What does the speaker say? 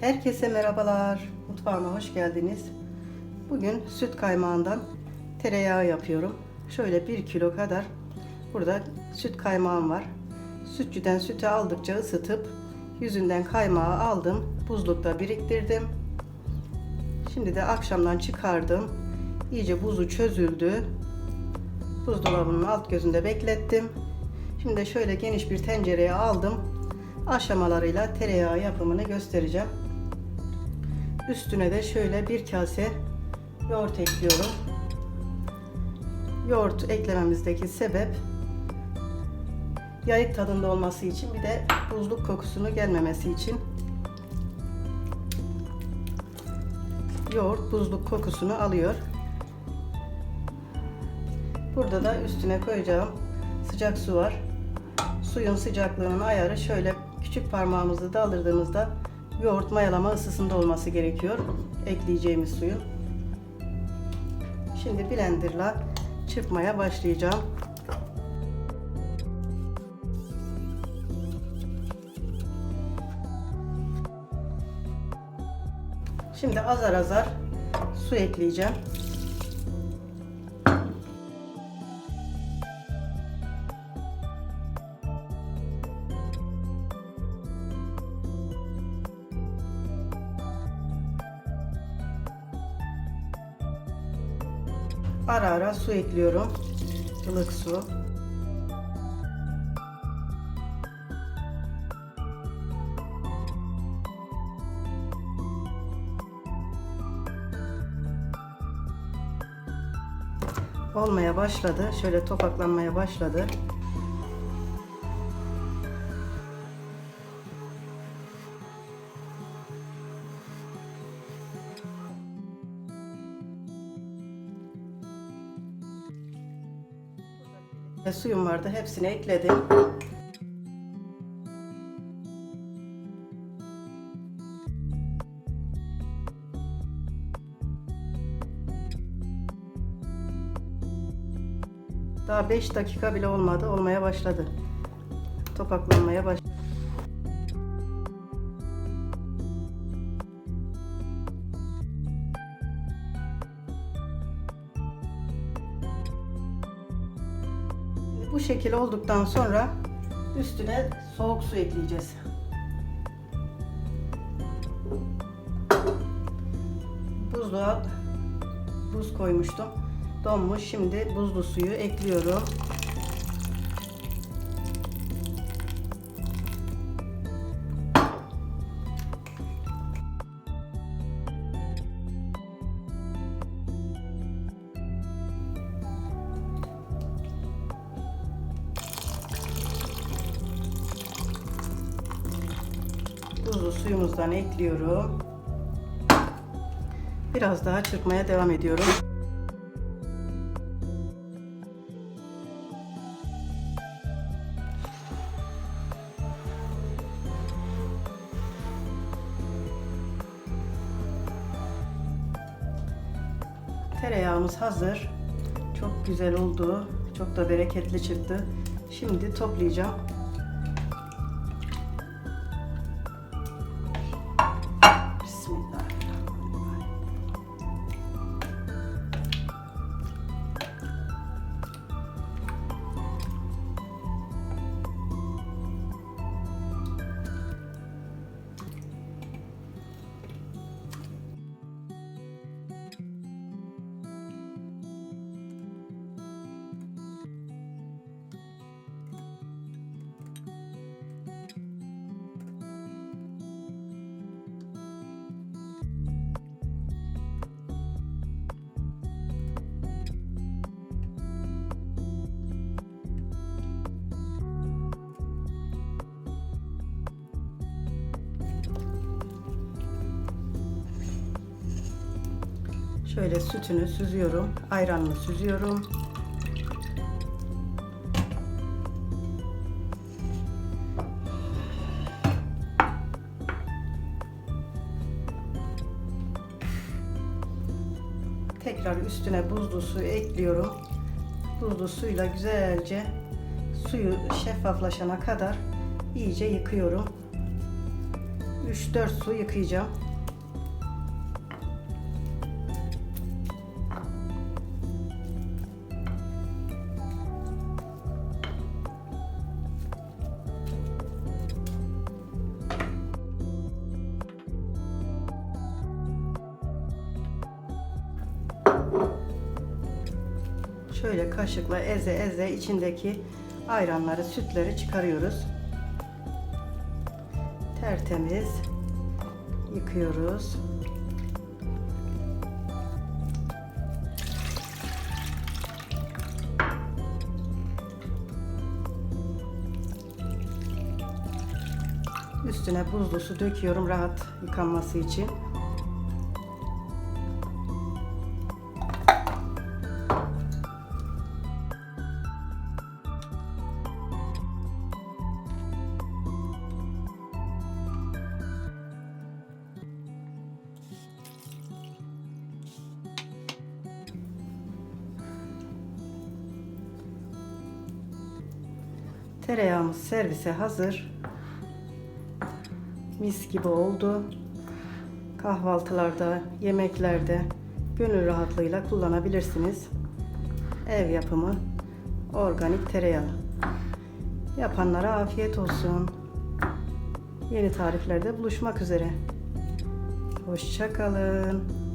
Herkese merhabalar. Mutfağıma hoş geldiniz. Bugün süt kaymağından tereyağı yapıyorum. Şöyle 1 kilo kadar burada süt kaymağım var. Sütçüden sütü aldıkça ısıtıp yüzünden kaymağı aldım. Buzlukta biriktirdim. Şimdi de akşamdan çıkardım. İyice buzu çözüldü. Buzdolabının alt gözünde beklettim. Şimdi de şöyle geniş bir tencereye aldım. Aşamalarıyla tereyağı yapımını göstereceğim. Üstüne de şöyle bir kase yoğurt ekliyorum. Yoğurt eklememizdeki sebep yayık tadında olması için bir de buzluk kokusunu gelmemesi için yoğurt buzluk kokusunu alıyor. Burada da üstüne koyacağım sıcak su var. Suyun sıcaklığının ayarı şöyle küçük parmağımızı daldırdığımızda yoğurt mayalama ısısında olması gerekiyor. Ekleyeceğimiz suyun. Şimdi blenderla çırpmaya başlayacağım. Şimdi azar azar su ekleyeceğim. Ara ara su ekliyorum. ılık su. Olmaya başladı. Şöyle topaklanmaya başladı. Suyum vardı. Hepsini ekledim. Daha 5 dakika bile olmadı. Olmaya başladı. Topaklanmaya başladı. Bu şekil olduktan sonra üstüne soğuk su ekleyeceğiz. Buzluğa buz koymuştum. Donmuş. Şimdi buzlu suyu ekliyorum. Buzlu suyumuzdan ekliyorum. Biraz daha çırpmaya devam ediyorum. Tereyağımız hazır. Çok güzel oldu. Çok da bereketli çıktı. Şimdi toplayacağım. Şöyle sütünü süzüyorum. Ayranını süzüyorum. Tekrar üstüne buzlu suyu ekliyorum. Buzlu suyla güzelce suyu şeffaflaşana kadar iyice yıkıyorum. 3-4 su yıkayacağım. Şöyle kaşıkla eze eze içindeki ayranları, sütleri çıkarıyoruz. Tertemiz yıkıyoruz. Üstüne buzlu su döküyorum rahat yıkanması için. Tereyağımız servise hazır. Mis gibi oldu. Kahvaltılarda, yemeklerde gönül rahatlığıyla kullanabilirsiniz. Ev yapımı organik tereyağı. Yapanlara afiyet olsun. Yeni tariflerde buluşmak üzere. Hoşçakalın.